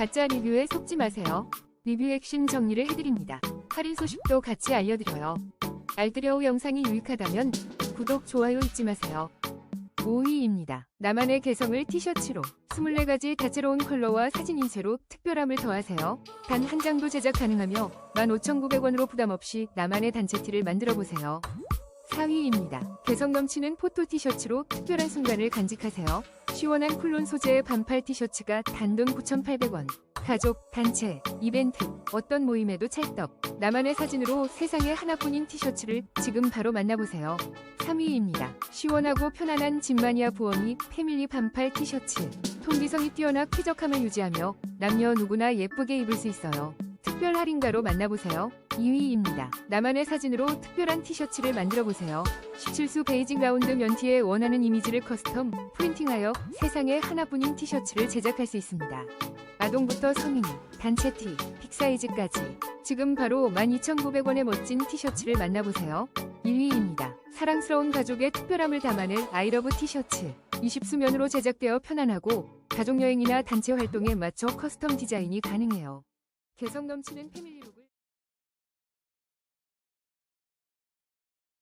가짜 리뷰에 속지 마세요. 리뷰 핵심 정리를 해드립니다. 할인 소식도 같이 알려드려요. 알뜰여우 영상이 유익하다면 구독, 좋아요 잊지 마세요. 5위입니다. 나만의 개성을 티셔츠로 24가지 다채로운 컬러와 사진 인쇄로 특별함을 더하세요. 단 한 장도 제작 가능하며 15,900원으로 부담없이 나만의 단체 티를 만들어 보세요. 4위입니다. 개성 넘치는 포토 티셔츠로 특별한 순간을 간직하세요. 시원한 쿨론 소재의 반팔 티셔츠가 단돈 9,800원. 가족, 단체, 이벤트, 어떤 모임에도 찰떡. 나만의 사진으로 세상에 하나뿐인 티셔츠를 지금 바로 만나보세요. 3위입니다. 시원하고 편안한 진마니아 부엉이 패밀리 반팔 티셔츠. 통기성이 뛰어나 쾌적함을 유지하며 남녀 누구나 예쁘게 입을 수 있어요. 특별 할인가로 만나보세요. 2위입니다. 나만의 사진으로 특별한 티셔츠를 만들어보세요. 17수 베이징 라운드 면티에 원하는 이미지를 커스텀 프린팅하여 세상에 하나뿐인 티셔츠를 제작할 수 있습니다. 아동부터 성인, 단체 티, 빅사이즈까지 지금 바로 12,900원의 멋진 티셔츠를 만나보세요. 1위입니다. 사랑스러운 가족의 특별함을 담아낼 아이러브 티셔츠. 20수면으로 제작되어 편안하고 가족여행이나 단체 활동에 맞춰 커스텀 디자인이 가능해요. 개성 넘치는 패밀리룩을